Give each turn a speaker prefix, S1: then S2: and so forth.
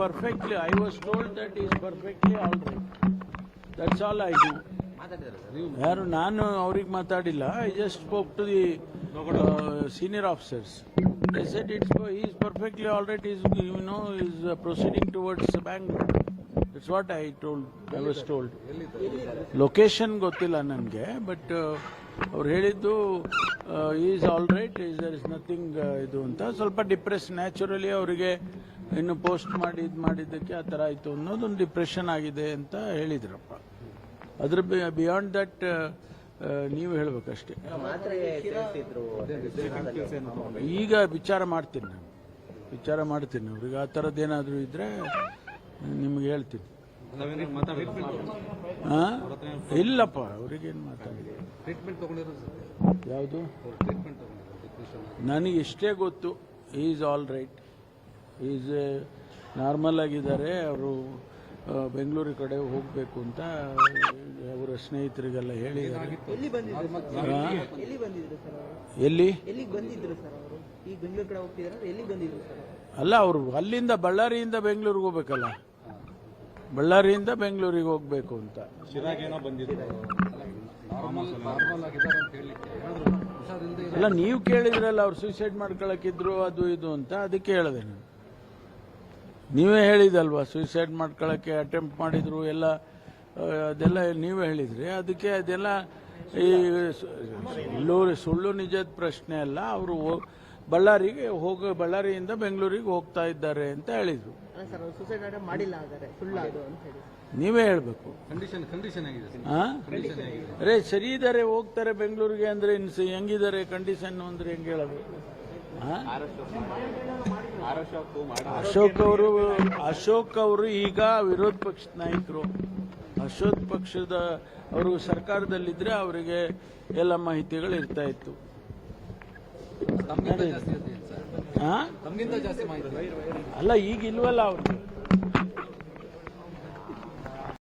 S1: perfectly, I was told that is is perfectly right right. That's all I do. ಯಾರು ನಾನು ಅವ್ರಿಗೆ ಮಾತಾಡಿಲ್ಲ. I just spoke to the senior officers I said it's is perfectly all right is you know is proceeding towards Bangalore it's what I told I was told location ಗೊತ್ತಿಲ್ಲ ನನಗೆ but ಅವ್ರು ಹೇಳಿದ್ದು is all right is there is nothing ಇದು ಅಂತ. ಸ್ವಲ್ಪ depress naturally ಅವರಿಗೆ ಇನ್ನು post ಮಾಡಿ ಇದು ಮಾಡಿದ್ದಕ್ಕೆ ಆ ಥರ ಆಯಿತು ಅನ್ನೋದೊಂದು ಡಿಪ್ರೆಷನ್ ಆಗಿದೆ ಅಂತ ಹೇಳಿದ್ರಪ್ಪ. ಅದ್ರ ಬಿಯಾಂಡ್ ದಟ್ ನೀವು ಹೇಳಬೇಕಷ್ಟೇ. ಈಗ ವಿಚಾರ ಮಾಡ್ತೀನಿ ನಾನು. ವಿಚಾರ ಮಾಡ್ತೀನಿ ಅವ್ರಿಗೆ. ಆ ಥರದ್ದೇನಾದರೂ ಇದ್ರೆ ನಿಮ್ಗೆ ಹೇಳ್ತೀನಿ. ಹಾಂ ಇಲ್ಲಪ್ಪ ಅವ್ರಿಗೇನು
S2: ಮಾತಾಡಿದ್ರು
S1: ಯಾವುದು? ನನಗೆ ಇಷ್ಟೇ ಗೊತ್ತು is all right is normal ಆಗಿದ್ದಾರೆ ಅವರು ಬೆಂಗಳೂರು ಕಡೆ ಹೋಗಬೇಕು ಅಂತ ಅವರ ಸ್ನೇಹಿತರಿಗೆಲ್ಲ ಹೇಳಿ
S3: ಎಲ್ಲಿ ಬಂದಿದ್ರು ಎಲ್ಲಿ ಸರ್ ಅವರು?
S1: ಎಲ್ಲಿ?
S3: ಎಲ್ಲಿಗೆ ಬಂದಿದ್ರು ಸರ್ ಅವರು? ಈಗ ಬೆಂಗಳೂರು ಕಡೆ ಹೋಗ್ತಿದಾರೆ ಎಲ್ಲಿ ಬಂದಿದ್ರು ಸರ್
S1: ಅಲ್ಲ ಅವರು ಅಲ್ಲಿಂದ ಬಳ್ಳಾರಿಯಿಂದ ಬೆಂಗಳೂರಿಗೆ ಹೋಗ್ಬೇಕಲ್ಲ. ಬಳ್ಳಾರಿಯಿಂದ ಬೆಂಗಳೂರಿಗೆ ಹೋಗ್ಬೇಕು ಅಂತ. ಅಲ್ಲ ನೀವು ಕೇಳಿದ್ರಲ್ಲ ಅವ್ರು ಸೂಸೈಡ್ ಮಾಡ್ಕೊಳಕ್ಕಿದ್ರು ಅದು ಇದು ಅಂತ ಅದಕ್ಕೆ ಹೇಳಿದೆ ನಾನು. ನೀವೇ ಹೇಳಿದಲ್ವಾ ಸೂಸೈಡ್ ಮಾಡ್ಕೊಳ್ಳೋಕ್ಕೆ ಅಟೆಂಪ್ಟ್ ಮಾಡಿದ್ರು ಎಲ್ಲ ಅದೆಲ್ಲ ನೀವೇ ಹೇಳಿದ್ರಿ. ಅದಕ್ಕೆ ಅದೆಲ್ಲ ಈ ಸುಳ್ಳು ಸುಳ್ಳು ನಿಜದ ಪ್ರಶ್ನೆ ಅಲ್ಲ ಅವರು ಬಳ್ಳಾರಿಗೆ ಹೋಗ ಬಳ್ಳಾರಿಯಿಂದ ಬೆಂಗಳೂರಿಗೆ ಹೋಗ್ತಾ ಇದ್ದಾರೆ ಅಂತ ಹೇಳಿದ್ರು.
S3: ಸರ್ ಅವರು ಸೂಸೈಡ್ ಮಾಡಿಲ್ಲ ಹಾಗಾದ್ರೆ ಸುಳ್ಳು ಅದು ಅಂತ ಹೇಳಿ.
S1: ನೀವೇ ಹೇಳಬೇಕು.
S2: ಕಂಡೀಷನ್ ಕಂಡೀಷನ್ ಆಗಿದೆ ಸರ್? ಕಂಡೀಷನ್ ಆಗಿದೆ
S1: ಅರೆ ಸರಿ ಇದ್ದಾರೆ ಹೋಗ್ತಾರೆ ಬೆಂಗಳೂರಿಗೆ ಅಂದ್ರೆ ಹೆಂಗಿದ್ದಾರೆ ಕಂಡೀಷನ್ ಅಂದ್ರೆ ಹೆಂಗೆ ಹೇಳೋದು? ಅಶೋಕ್ ಅವರು ಅಶೋಕ್ ಅವರು ಈಗ ವಿರೋಧ ಪಕ್ಷದ ನಾಯಕರು. ಅಶೋಕ್ ಪಕ್ಷದ ಅವರು ಸರ್ಕಾರದಲ್ಲಿದ್ರೆ ಅವರಿಗೆ ಎಲ್ಲ ಮಾಹಿತಿಗಳು ಇರ್ತಾ ಇತ್ತು. ಅಲ್ಲ ಈಗ ಇಲ್ವಲ್ಲ ಅವ್ರಿಗೆ